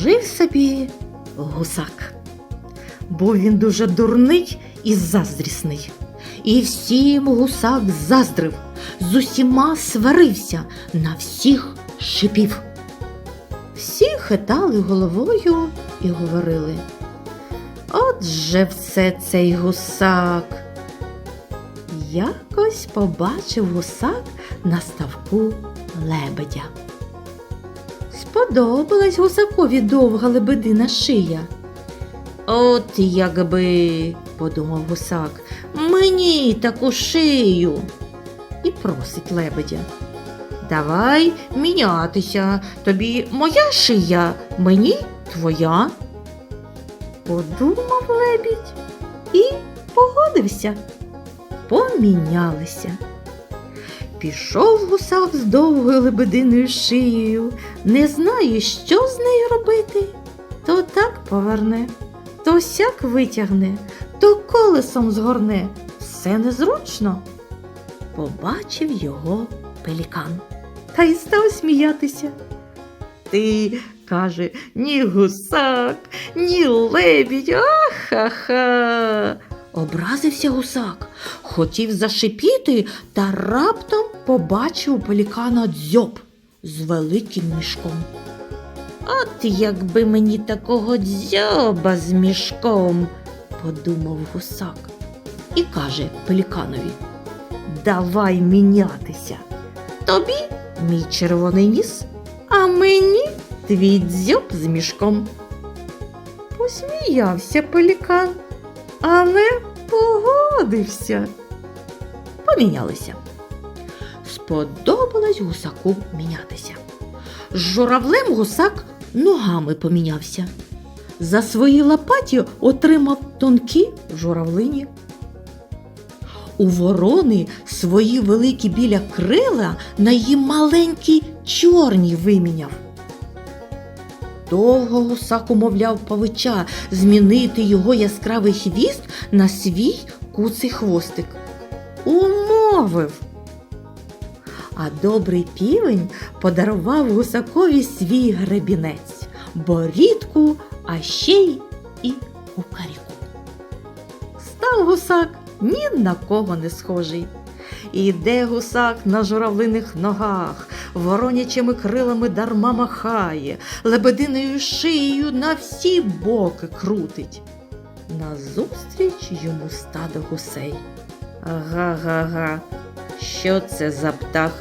Жив собі гусак. Був він дуже дурний і заздрісний. І всім гусак заздрив, з усіма сварився, на всіх шипів. Всі хитали головою і говорили. От же все цей гусак. Якось побачив гусак на ставку лебедя. Сподобалась гусакові довга лебедина шия. От якби, подумав гусак, мені таку шию. І просить лебедя. Давай мінятися. Тобі моя шия, мені твоя. Подумав лебідь і погодився. Помінялися. Пішов гусак з довгою лебединою шиєю, не знає, що з нею робити. То так поверне, то сяк витягне, то колесом згорне. Все незручно. Побачив його пелікан та й став сміятися. Ти, каже, ні гусак, ні лебідь, ахаха. Образився гусак, хотів зашипіти та раптом побачив пелікана дзьоб з великим мішком. От якби мені такого дзьоба з мішком, подумав гусак і каже пеліканові: Давай мінятися. Тобі мій червоний ніс, а мені твій дзьоб з мішком. Посміявся пелікан, але погодився. Помінялися. Сподобалось гусаку мінятися. З журавлем гусак ногами помінявся. За свої лопаті отримав тонкі журавлині. У ворони свої великі біля крила на її маленькі чорні виміняв. Довго гусак умовляв павича змінити його яскравий хвіст на свій куций хвостик. Умовив. А добрий півень подарував гусакові свій гребінець, борідку, а ще й і. Став гусак ні на кого не схожий. Іде гусак на журавлиних ногах, воронячими крилами дарма махає, лебединою шиєю на всі боки крутить. Назустріч йому стадо гусей. Га-га-га, що це за птах?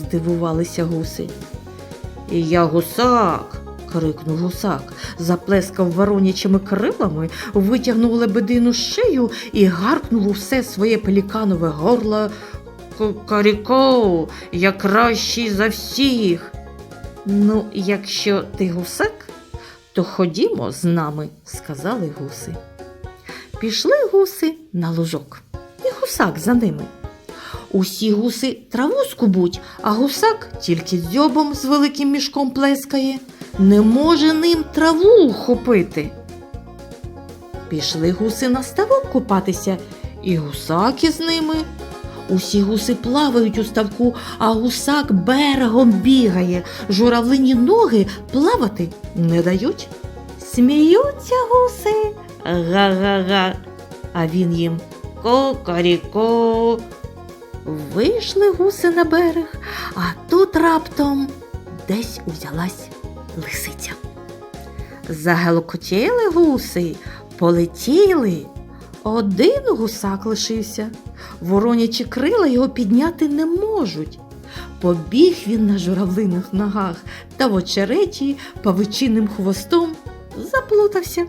здивувалися гуси. Я гусак. Крикнув гусак, заплескав воронячими крилами, витягнув лебедину шию і гаркнув у все своє пеліканове горло. Кукаріко, я кращий за всіх. Ну, якщо ти гусак, то ходімо з нами, сказали гуси. Пішли гуси на лужок, і гусак за ними. Усі гуси траву скубуть, а гусак тільки дзьобом з великим мішком плескає, не може ним траву ухопити. Пішли гуси на ставок купатися, і гусак із ними. Усі гуси плавають у ставку, а гусак берегом бігає. Журавлині ноги плавати не дають. Сміються гуси. Га-га-га. А він їм ко-каріко. Вийшли гуси на берег, а тут раптом десь узялась лисиця. Загелокотіли гуси, полетіли. Один гусак лишився. Воронячі крила його підняти не можуть. Побіг він на журавлиних ногах та в очереті павичиним хвостом заплутався.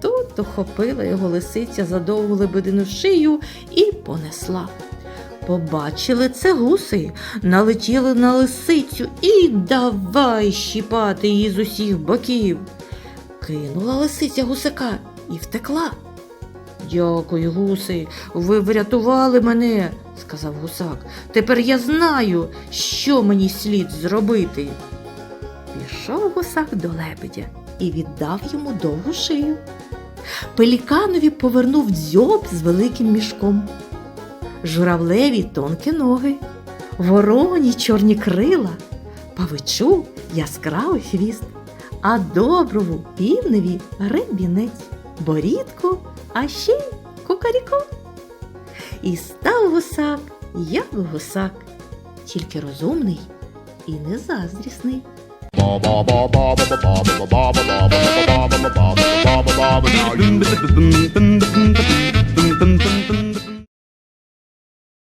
Тут охопила його лисиця за довгу лебедину шию і понесла. Побачили це гуси, налетіли на лисицю і давай щіпати її з усіх боків. Кинула лисиця гусака і втекла. Дякую, гуси, ви врятували мене, сказав гусак. Тепер я знаю, що мені слід зробити. Пішов гусак до лебедя і віддав йому довгу шию. Пеліканові повернув дзьоб з великим мішком. Журавлеві тонкі ноги, вороні чорні крила, павичу яскравий хвіст, а доброву півневі гребінець, борідку, а ще й кукаріко. І став гусак, як гусак, тільки розумний і незаздрісний.